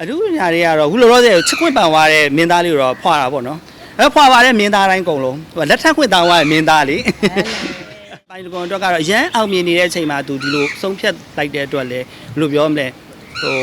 အထူးပညာတွေကတော့ခုလောလောဆယ်ချစ်ခွင့်ပန်သွားတဲ့မင်းသားလေးကိုတော့ဖွာတာပေါ့နော်အဲဖွာပါတဲ့မင်းသားတိုင်းအကုန်လုံးသူကလက်ထပ်ခွင့်တောင်းသွားတဲ့မင်းသားလေးပိုင်တကွန်တော့ကတော့အရန်အောင်မြင်နေတဲ့အချိန်မှာသူဒီလိုဆုံးဖြတ်လိုက်တဲ့အတွက်လည်းဘယ်လိုပြောမလဲဟို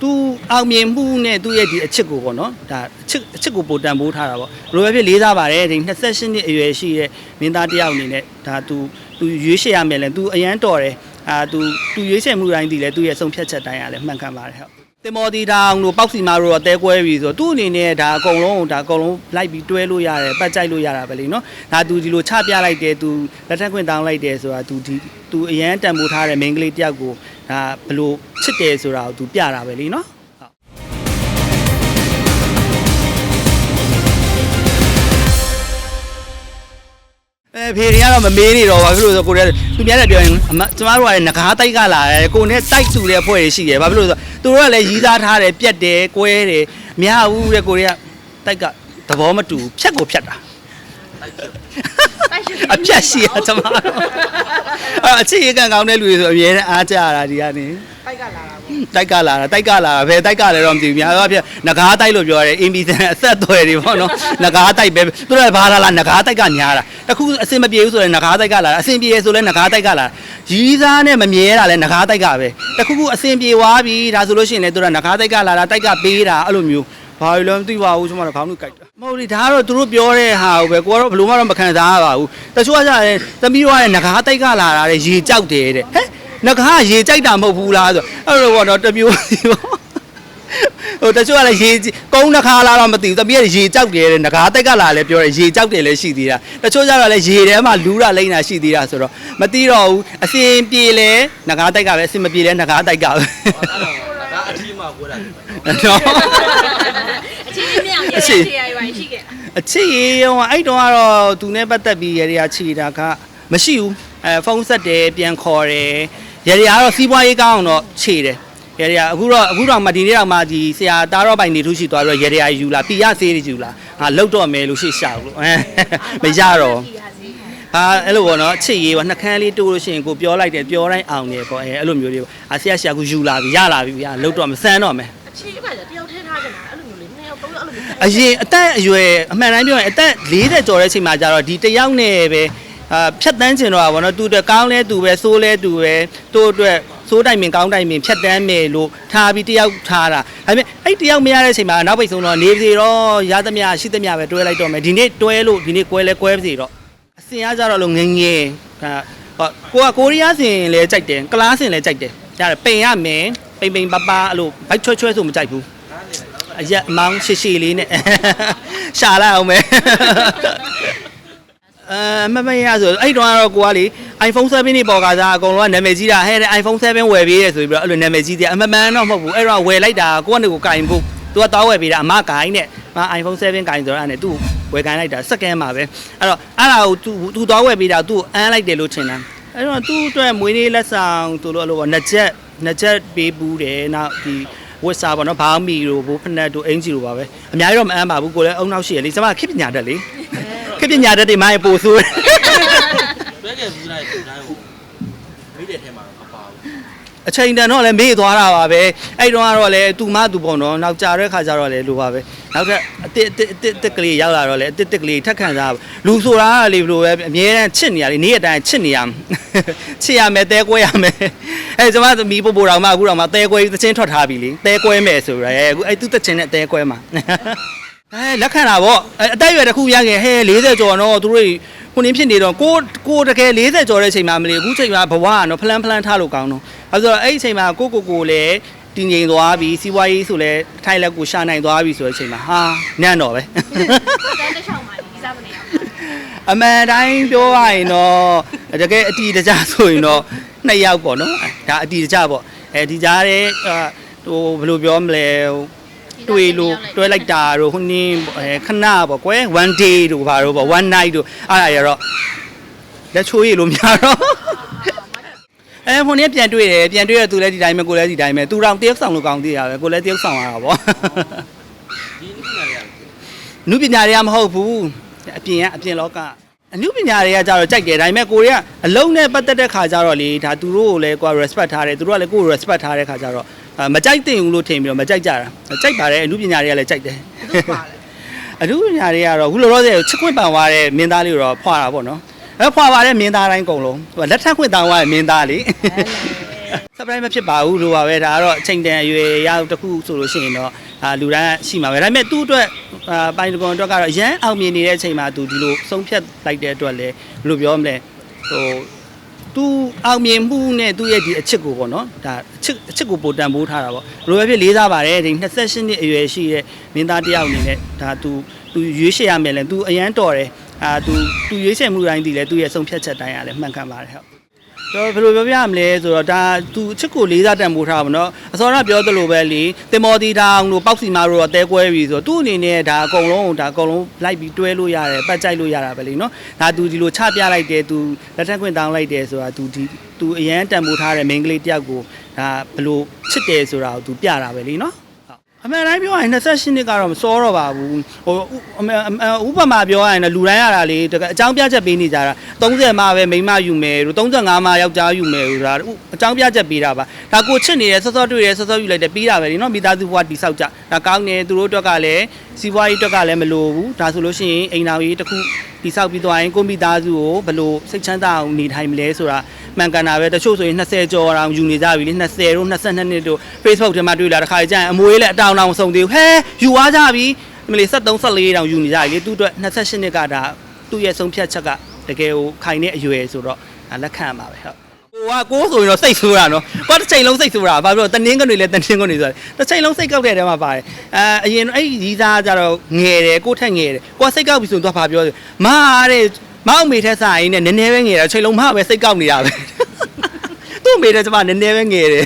သူအောင်မြင်မှုနဲ့သူ့ရဲ့ဒီအချစ်ကိုပေါ့နော်ဒါအချစ်အချစ်ကိုပိုတန်ဖိုးထားတာပေါ့ဘယ်လိုပဲဖြစ်လေးစားပါတယ်ဒီ28နှစ်အရွယ်ရှိတဲ့မင်းသားတစ်ယောက်အနေနဲ့ဒါသူသူရွေးချယ်ရမယ်လဲသူအရန်တော်တယ်အာသူသူရွေးချယ်မှုတိုင်းဒီလဲသူ့ရဲ့ဆုံးဖြတ်ချက်တိုင်းကလည်းမှန်ကန်ပါတယ်ဟုတ် တင်မော်တီတောင်တို့ပေါက်စီမာတို့တော့တဲကွဲပြီဆိုတော့သူ့အနေနဲ့ဒါအကုန်လုံးဒါအကုန်လုံးလိုက်ပြီးတွဲလို့ရတယ်ပတ်ကြိုက်လို့ရတာပဲလေနော်ဒါသူဒီလိုချပြလိုက်တယ်သူလက်ထက်ခွင့်တောင်းလိုက်တယ်ဆိုတာသူဒီသူအရန်တန်ဖိုးထားတဲ့မိန်းကလေးတယောက်ကိုဒါဘလို့ချစ်တယ်ဆိုတာကိုသူပြတာပဲလေနော် အဲဖေတွေကတော့မမေးနေတော့ဘာဖြစ်လို့လဲဆိုကိုရီးယားသူများလည်းပြောရင်အမကျမတို့ကလည်းငကားတိုက်ကလာတယ်ကိုနဲ့တိုက်တူတဲ့အဖွဲ့တွေရှိတယ်ဘာဖြစ်လို့လဲဆိုတော့သူတို့ကလည်းရီးသားထားတယ်ပြက်တယ်ကွဲတယ်မရဘူးတဲ့ကိုရီးယားတိုက်ကသဘောမတူဘူးဖြက်ကိုဖြက်တာအဖြက်ရှိရကျမတို့အဲ့အချစ်ရကန်ကောင်းတဲ့လူတွေဆိုအများနဲ့အားကြရတာဒီကနေတို က်ကလာတာပေါ့တိုက်ကလာတာတိုက်ကလာတာဘယ်တိုက်ကလဲတော့မသိဘူးများတော့ဖြစ်ငကားတိုက်လို့ပြောရတယ်အင်ဘီဆန်အဆက်အသွယ်တွေပေါ့နော်ငကားတိုက်ပဲသူတို့ကဘာလာလာငကားတိုက်ကညားတာတခုအစင်မပြေဘူးဆိုရင်ငကားတိုက်ကလာတာအစင်ပြေဆိုလဲငကားတိုက်ကလာတာရီးသားနဲ့မမြဲတာလဲငကားတိုက်ကပဲတခုခုအစင်ပြေသွားပြီဒါဆိုလို့ရှိရင်လဲသူတို့ကငကားတိုက်ကလာတာတိုက်ကပေးတာအဲ့လိုမျိုးဘာလို့လဲမသိပါဘူးကျွန်တော်တို့ခေါင်းလို့ကြိုက်တာမဟုတ်လေဒါကတော့သူတို့ပြောတဲ့ဟာကိုပဲကိုကတော့ဘယ်လိုမှတော့မခံစားရပါဘူးတချို့ကကြတယ်သမီးတို့ကလည်းငကားတိုက်ကလာတာတဲ့ရေကြောက်တယ်တဲ့ဟဲ့ ငကားရေကြိုက်တာမဟုတ်ဘူးလားဆိုအဲ့လိုပေါ့နော်တစ်မျိုးစီပေါ့ဟိုတချို့ကလည်းရေကြီးကုန်းနှခါလာတော့မသိဘူးတမီးကရေကြောက်တယ်တဲ့ငကားတက်ကလာလည်းပြောတယ်ရေကြောက်တယ်လည်းရှိသေးတာတချို့ကျတော့လည်းရေထဲမှာလူးတာလိမ့်တာရှိသေးတာဆိုတော့မသိတော့ဘူးအစင်ပြေလဲငကားတက်ကပဲအစင်မပြေလဲငကားတိုက်ကပဲဒါအထီးမှကိုတာဒီမှာနော်အချင်းချင်းမြောင်ရဲ့ခြေရရွာရှိခဲ့အချစ်ရေရောအဲ့တုန်းကတော့သူနဲ့ပတ်သက်ပြီးရေရာချီတာကမရှိဘူးအဲဖုန်းဆက်တယ်ပြန်ခေါ်တယ် ရေရာကတော့စီးပွားရေးကောင်းအောင်တော့ခြေတယ်ရေရာအခုတော့အခုတော့မှဒီနေ့တော့မှဒီဆရာတားတော့ပိုင်နေထုရှိသွားပြီးတော့ရေရာယူလာပီရဆေးတွေယူလာငါလောက်တော့မယ်လို့ရှိရှာဘူးလို့အဲမရတော့ဟာအဲ့လိုပေါ့နော်ချစ်ရေးပါနှကန်းလေးတိုးလို့ရှိရင်ကိုပြောလိုက်တယ်ပြောတိုင်းအောင်တယ်ပေါ့အဲအဲ့လိုမျိုးလေးပေါ့အာဆရာဆရာကယူလာပြီရလာပြီဗျာလောက်တော့မဆန်းတော့မယ်အချီးကတယောက်ထဲထားကြတာအဲ့လိုမျိုးလေးနှစ်ယောက်သုံးယောက်အဲ့လိုမျိုးအရင်အသက်အရွယ်အမှန်တမ်းပြောရင်အသက်40ကျော်တဲ့အချိန်မှာကျတော့ဒီတယောက်နဲ့ပဲ အာဖြတ်တန်းကျင်တော့တာဗောနော်သူအတွက်ကောင်းလဲသူပဲဆိုးလဲသူပဲသူ့အတွက်စိုးတိုင်မင်ကောင်းတိုင်မင်ဖြတ်တန်းမယ်လို့ထားပြီးတယောက်ထားတာဒါပေမဲ့အဲ့တယောက်မရတဲ့အချိန်မှာနောက်ပိတ်ဆုံးတော့နေစီတော့ရသမျှရှိသမျှပဲတွဲလိုက်တော့မယ်ဒီနေ့တွဲလို့ဒီနေ့ကွဲလဲကွဲပါစေတော့အစင်အားကြတော့လို့ငငယ်ဟာဟောကိုကကိုရီးယားစင်လဲကြိုက်တယ်ကလားစင်လဲကြိုက်တယ်ရတယ်ပိန်ရမယ်ပိန်ပိန်ပပအဲ့လိုဘိုက်ချွဲချွဲဆိုမကြိုက်ဘူးအရက်အမောင်းရှိရှိလေးနဲ့ရှာလိုက်အောင်မယ် အဲမမရဆိုအဲ့တုန်းကတော့ကိုကလေ iPhone 7နေပေါ်ကစားအကုန်လုံးကနာမည်ကြီးတာဟဲ့တဲ့ iPhone 7ဝယ်ပေးရဆိုပြီးတော့အဲ့လိုနာမည်ကြီးတယ်အမမှန်တော့မဟုတ်ဘူးအဲ့တော့ဝယ်လိုက်တာကိုကနေကိုကင်ဖို့သူကတောင်းဝယ်ပေးတာအမကင်နဲ့မ iPhone 7ကင်ဆိုတော့အဲ့နဲ့သူ့ဝယ်ကင်လိုက်တာစက္ကန့်မှာပဲအဲ့တော့အဲ့ဒါကိုသူသူတောင်းဝယ်ပေးတာသူ့အန်းလိုက်တယ်လို့ထင်တာအဲ့တော့သူ့အတွက်မွေးနေ့လက်ဆောင်သူလို့အဲ့လိုပေါ့နှစ်ချက်နှစ်ချက်ပေးဘူးတယ်နောက်ဒီဝစ်စာပေါ့နော်ဘောင်းမီတို့ဘိုးဖနက်တို့အင်ဂျီတို့ပါပဲအများကြီးတော့မအမ်းပါဘူးကိုလည်းအုံနောက်ရှိရလေကျွန်မခေပညာတတ်လေ ခေပညာတတ်တွေမိုင်းပို့ဆိုးတယ်တွဲခဲ့ဘူးလိုက်ဒီတိုင်းကိုမိတဲ့ထဲမှာမပါဘူးအချိန်တန်တော့လည်းမေ့သွားတာပါပဲအဲ့တော့ကတော့လည်းသူမသူပေါ့နော်နောက်ကြာတဲ့ခါကျတော့လည်းလိုပါပဲနောက်ထပ်အတစ်အတစ်အတစ်အတစ်ကလေးရောက်လာတော့လည်းအတစ်တစ်ကလေးထက်ခံစားလူဆိုတာကလေဘလိုပဲအမြဲတမ်းချစ်နေရလေနေ့အတိုင်းချစ်နေရချစ်ရမယ်တဲကွဲရမယ်အဲကျွန်မသမီးပို့ပို့တော်မှအခုတော့မှတဲကွဲသချင်းထွက်ထားပြီလေတဲကွဲမယ်ဆိုရဲအခုအဲ့သူသချင်းနဲ့တဲကွဲမှာ အဲလက်ခံတာဗောအဲအတိုက်အရွယ်တစ်ခုရခဲ့ဟဲ40ကျော်တော့သူတို့ခုနင်းဖြစ်နေတော့ကိုကိုတကယ်40ကျော်တဲ့အချိန်မှာမလေးအခုချိန်မှာဘဝကနော်ဖလန်ဖလန်ထားလို့ကောင်းတော့အဲဆိုတော့အဲ့ဒီအချိန်မှာကိုကိုကိုလည်းတင်ငိမ်သွားပြီစီးပွားရေးဆိုလဲထိုင်လက်ကိုရှာနိုင်သွားပြီဆိုတဲ့အချိန်မှာဟာနန့်တော့ပဲတန်းတစ်ချောင်းမှာဒီစားမနေအောင်အမှန်တိုင်းပြောရရင်တော့တကယ်အတီတကြဆိုရင်တော့နှစ်ယောက်ပေါ့နော်ဒါအတီတကြပေါ့အဲဒီကြားတဲ့ဟိုဘယ်လိုပြောမလဲဟို တွေ့လို့တွဲလိုက်တာတို့ခုနင်းအဲခဏပေါ့ကွယ် one day တို့ဘာတို့ပေါ့ one night တို့အဲ့ဒါရတော့လက်ချိုးရည်လို့များတော့အဲခုနင်းပြန်တွေ့တယ်ပြန်တွေ့ရသူလည်းဒီတိုင်းပဲကိုလည်းဒီတိုင်းပဲသူတောင်တယောက်ဆောင်လို့ကောင်းသေးတာပဲကိုလည်းတယောက်ဆောင်ရတာပေါ့ဒီနည်းနည်းလေးအနုပညာတွေကမဟုတ်ဘူးအပြင်ကအပြင်လောကအနုပညာတွေကကြတော့ကြိုက်တယ်ဒါပေမဲ့ကိုရီးယားအလုံးနဲ့ပတ်သက်တဲ့ခါကြတော့လေဒါသူတို့ကိုလည်းကိုယ် respect ထားတယ်သူတို့ကလည်းကိုယ် respect ထားတဲ့ခါကြတော့အာ မကြိုက်တင်ဘူးလို့ထင်ပြီးတော့မကြိုက်ကြတာကြိုက်ပါတယ်အမှုပညာတွေကလည်းကြိုက်တယ်သူပါလေအမှုပညာတွေကတော့အခုလောလောဆယ်ချစ်ခွင့်ပန်သွားတဲ့မင်းသားလေးကိုတော့ဖွာတာပေါ့နော်အဲဖွာပါတဲ့မင်းသားတိုင်းအကုန်လုံးဟိုလက်ထပ်ခွင့်တောင်းသွားတဲ့မင်းသားလေး surprise မဖြစ်ပါဘူးလို့ပါပဲဒါကတော့အချိန်တန်အရွယ်ရောက်တစ်ခုဆိုလို့ရှိရင်တော့အာလူတိုင်းရှိမှာပဲဒါပေမဲ့သူ့အတွက်အာပိုင်းတကွန်အတွက်ကတော့ရမ်းအောင်မြင်နေတဲ့အချိန်မှာသူဒီလိုဆုံးဖြတ်လိုက်တဲ့အတွက်လည်းဘယ်လိုပြောမလဲဟို သူအောင်မြင်မှုနဲ့သူ့ရဲ့ဒီအချစ်ကိုပေါ့နော်ဒါအချစ်အချစ်ကိုပိုတန်ဖိုးထားတာပေါ့ဘယ်လိုပဲဖြစ်လေးစားပါတယ်ဒီ28နှစ်အရွယ်ရှိတဲ့မင်းသားတစ်ယောက်အနေနဲ့ဒါသူသူရွေးချယ်ရမယ်လဲသူအရန်တော်တယ်အာသူသူရွေးချယ်မှုတိုင်းဒီလဲသူ့ရဲ့ဆုံးဖြတ်ချက်တိုင်းကလည်းမှန်ကန်ပါတယ်ဟုတ် တော့ဘယ်လိုပြောပြရမလဲဆိုတော့ဒါသူအချစ်ကိုလေးစားတန်ဖိုးထားပါမနော်အစောကပြောသလိုပဲလေတင်မော်တီတောင်တို့ပေါက်စီမာတို့တော့တဲကွဲပြီဆိုတော့သူ့အနေနဲ့ဒါအကုန်လုံးဒါအကုန်လုံးလိုက်ပြီးတွဲလို့ရတယ်ပတ်ကြိုက်လို့ရတာပဲလေနော်ဒါသူဒီလိုချပြလိုက်တယ်သူလက်ထက်ခွင့်တောင်းလိုက်တယ်ဆိုတာသူဒီသူအရန်တန်ဖိုးထားတဲ့မိန်းကလေးတယောက်ကိုဒါဘယ်လိုချစ်တယ်ဆိုတာကိုသူပြတာပဲလေနော် အမေတိုင်းပြောရရင်28နှစ်ကတော့မစောတော့ပါဘူးဟိုအမေဥပမာပြောရရင်လူတိုင်းရတာလေတကအကြောင်းပြချက်ပေးနေကြတာ30မှာပဲမိန်းမယူမယ်တို့35မှာယောက်ျားယူမယ်တို့ဒါအကြောင်းပြချက်ပေးတာပါဒါကိုချစ်နေတယ်စောစောတွေ့တယ်စောစောယူလိုက်တယ်ပြီးတာပဲလေနော်မိသားစုဘဝတိဆောက်ကြဒါကောင်းတယ်သူတို့အတွက်ကလည်းစီးပွားရေးအတွက်ကလည်းမလိုဘူးဒါဆိုလို့ရှိရင်အိမ်တော်ကြီးတစ်ခု တိဆောက်ပြီးသွားရင်ကိုမိသားစုကိုဘယ်လိုစိတ်ချမ်းသာအောင်နေထိုင်မလဲဆိုတာမှန်ကန်တာပဲတချို့ဆိုရင်20ကျော်အောင်ယူနေကြပြီလေ20တို့22နှစ်တို့ Facebook ထဲမှာတွေ့လာတခါကြရင်အမွေးလည်းအတောင်တောင်မဆုံးသေးဘူးဟဲယူသွားကြပြီဒီမလေး73 74တောင်ယူနေကြပြီလေသူ့အတွက်28နှစ်ကဒါသူ့ရဲ့ဆုံးဖြတ်ချက်ကတကယ်ကိုခိုင်တဲ့အရွယ်ဆိုတော့ဒါလက်ခံရမှာပဲဟုတ် ကိုကကိုးဆိုရင်တော့စိတ်ဆိုးတာနော်ကိုကတစ်ချိန်လုံးစိတ်ဆိုးတာဘာဖြစ်လို့တနင်းကနေလဲတနင်းကနေဆိုတယ်တစ်ချိန်လုံးစိတ်ကောက်တဲ့တဲမှာပါတယ်အဲအရင်အဲ့ဒီရီးစားကြတော့ငယ်တယ်ကိုထက်ငယ်တယ်ကိုကစိတ်ကောက်ပြီဆိုရင်သူကဘာပြောလဲမာတဲ့မောက်မေထက်စားရင်းနဲ့နည်းနည်းပဲငယ်တယ်ချိန်လုံးမပဲစိတ်ကောက်နေတာပဲသူ့မေတဲ့ကျမနည်းနည်းပဲငယ်တယ်